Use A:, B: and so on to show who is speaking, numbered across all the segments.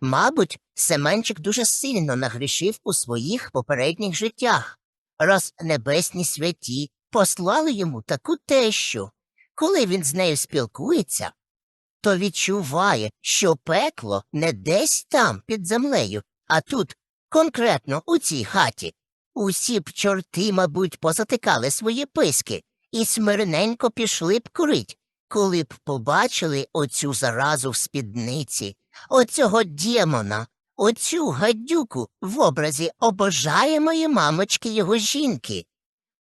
A: Мабуть, Семенчик дуже сильно нагрішив у своїх попередніх життях, раз небесні святі послали йому таку тещу. Коли він з нею спілкується, то відчуває, що пекло не десь там під землею, а тут, конкретно у цій хаті. Усі б чорти, мабуть, позатикали свої писки і смирненько пішли б курить, коли б побачили оцю заразу в спідниці, оцього демона, оцю гадюку в образі обожаємої мамочки його жінки.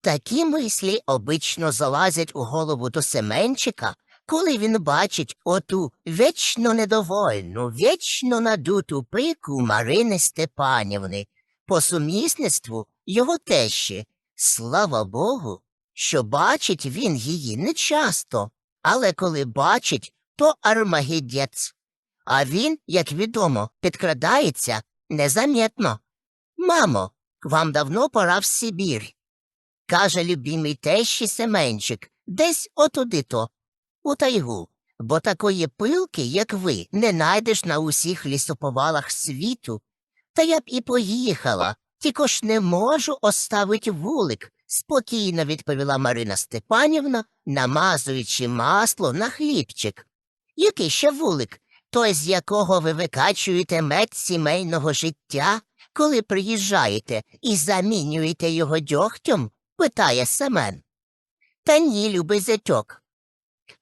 A: Такі мислі обично залазять у голову до Семенчика, коли він бачить оту вічно недовольну, вічно надуту пику Марини Степанівни, по сумісництву його тещі. Слава Богу, що бачить він її нечасто, але коли бачить, то армагедець. А він, як відомо, підкрадається незамітно. Мамо, вам давно пора в Сибір. Каже любимий тещі Семенчик, десь отуди-то, у тайгу, бо такої пилки, як ви, не найдеш на усіх лісоповалах світу. Та я б і поїхала, тільки ж не можу оставить вулик, спокійно відповіла Марина Степанівна, намазуючи масло на хлібчик. Який ще вулик? Той, з якого ви викачуєте мед сімейного життя, коли приїжджаєте і замінюєте його дьогтем? питає Семен. Та ні, любий зятьок.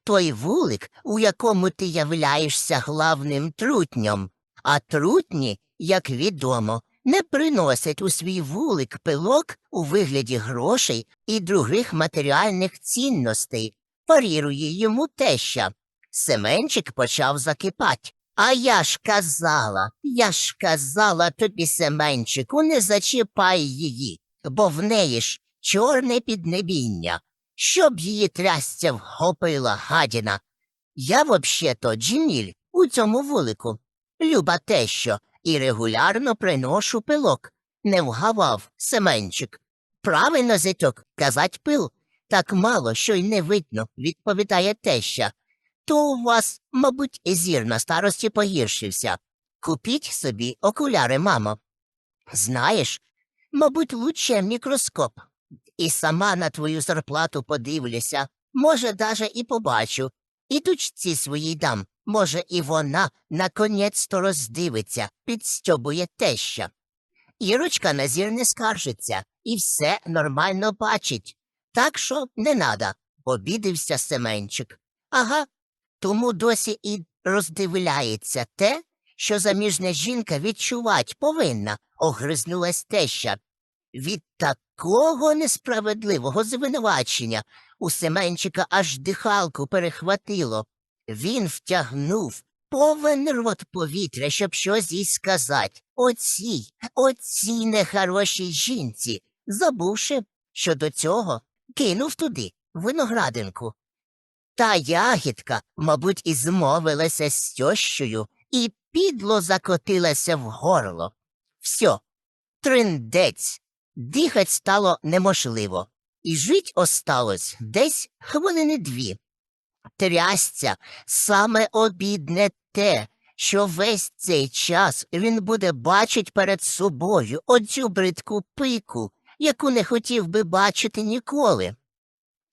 A: Той вулик, у якому ти являєшся главним трутньом, а трутні, як відомо, не приносять у свій вулик пилок у вигляді грошей і других матеріальних цінностей, парірує йому теща. Семенчик почав закипать. А я ж казала, я ж казала тобі, Семенчику, не зачіпай її, бо в неї ж чорне піднебіння. Щоб її трясця вхопила гадіна. Я вообще-то джміль у цьому вулику. Люба тещо, і регулярно приношу пилок. Не вгавав, Семенчик. Правильно, зятьок, казать пил. Так мало, що й не видно, відповідає теща. То у вас, мабуть, зір на старості погіршився. Купіть собі окуляри, мамо. Знаєш, мабуть, лучше мікроскоп. І сама на твою зарплату подивлюся, може, даже і побачу. І дочці своїй дам, може, і вона наконець-то роздивиться, підстьобує теща. Ірочка на зір не скаржиться і все нормально бачить. Так що не надо, обідився Семенчик. Ага, тому досі і роздивляється те, що заміжня жінка відчувать повинна, огризнулась теща. Від такого несправедливого звинувачення у Семенчика аж дихалку перехватило. Він втягнув повен рот повітря, щоб щось їй сказати. Оцій, оцій нехорошій жінці, забувши, що до цього кинув туди виноградинку. Та ягідка, мабуть, і змовилася з тьощою і підло закотилася в горло. Всьо, триндець. Дихать стало неможливо, і жить осталось десь хвилини дві. Трясця саме обідне те, що весь цей час він буде бачить перед собою оцю бридку пику, яку не хотів би бачити ніколи.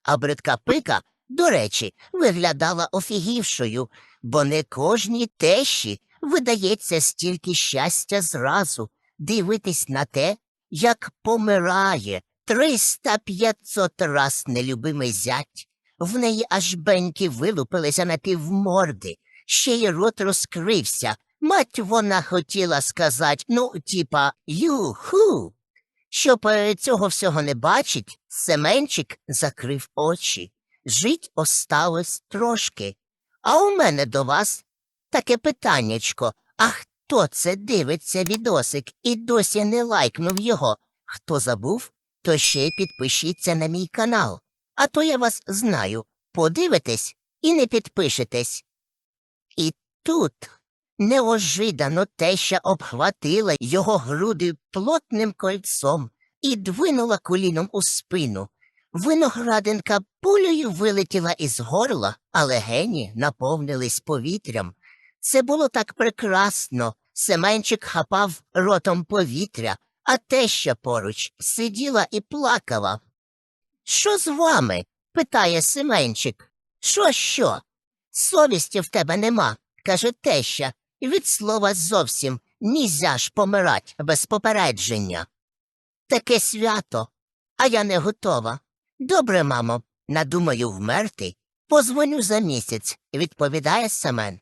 A: А бридка пика, до речі, виглядала офігівшою, бо не кожній тещі видається стільки щастя зразу дивитись на те, як помирає триста п'ятсот раз нелюбимий зять. В неї аж беньки вилупилися на півморди, ще й рот розкрився. Мать вона хотіла сказати, ну, типа, юху. Щоб е, цього всього не бачить, Семенчик закрив очі. Жить осталось трошки. А у мене до вас таке питаннячко. А хто це дивиться відосик і досі не лайкнув його? Хто забув, то ще й підпишіться на мій канал. А то я вас знаю. Подивитесь і не підпишетесь. І тут неожидано теща обхватила його груди плотним кольцом і двинула коліном у спину. Виноградинка пулею вилетіла із горла, а легені наповнились повітрям. Це було так прекрасно Семенчик хапав ротом повітря, а теща поруч сиділа і плакала. Що з вами? питає Семенчик. Що, що? Совісті в тебе нема, каже теща, і від слова зовсім нізя ж помирать без попередження. Таке свято, а я не готова. Добре, мамо, надумаю вмерти. Позвоню за місяць, відповідає Семен.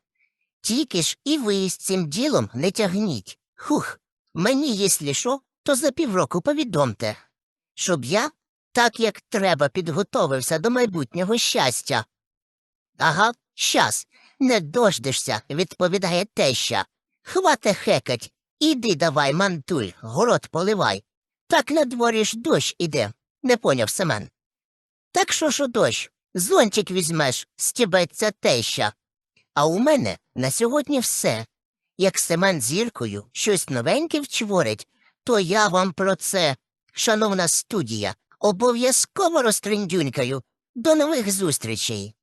A: Тільки ж і ви з цим ділом не тягніть. Хух, мені, якщо що, то за півроку повідомте, щоб я так як треба підготовився до майбутнього щастя. Ага, щас, не дождешся, відповідає теща. Хвате хекать, іди давай, мантуль, город поливай. Так на дворі ж дощ іде, не поняв Семен. Так що ж у дощ, зонтик візьмеш, стібеться теща. А у мене на сьогодні все. Як Семен зіркою щось новеньке вчворить, то я вам про це, шановна студія, обов'язково розтриндюнькаю. До нових зустрічей.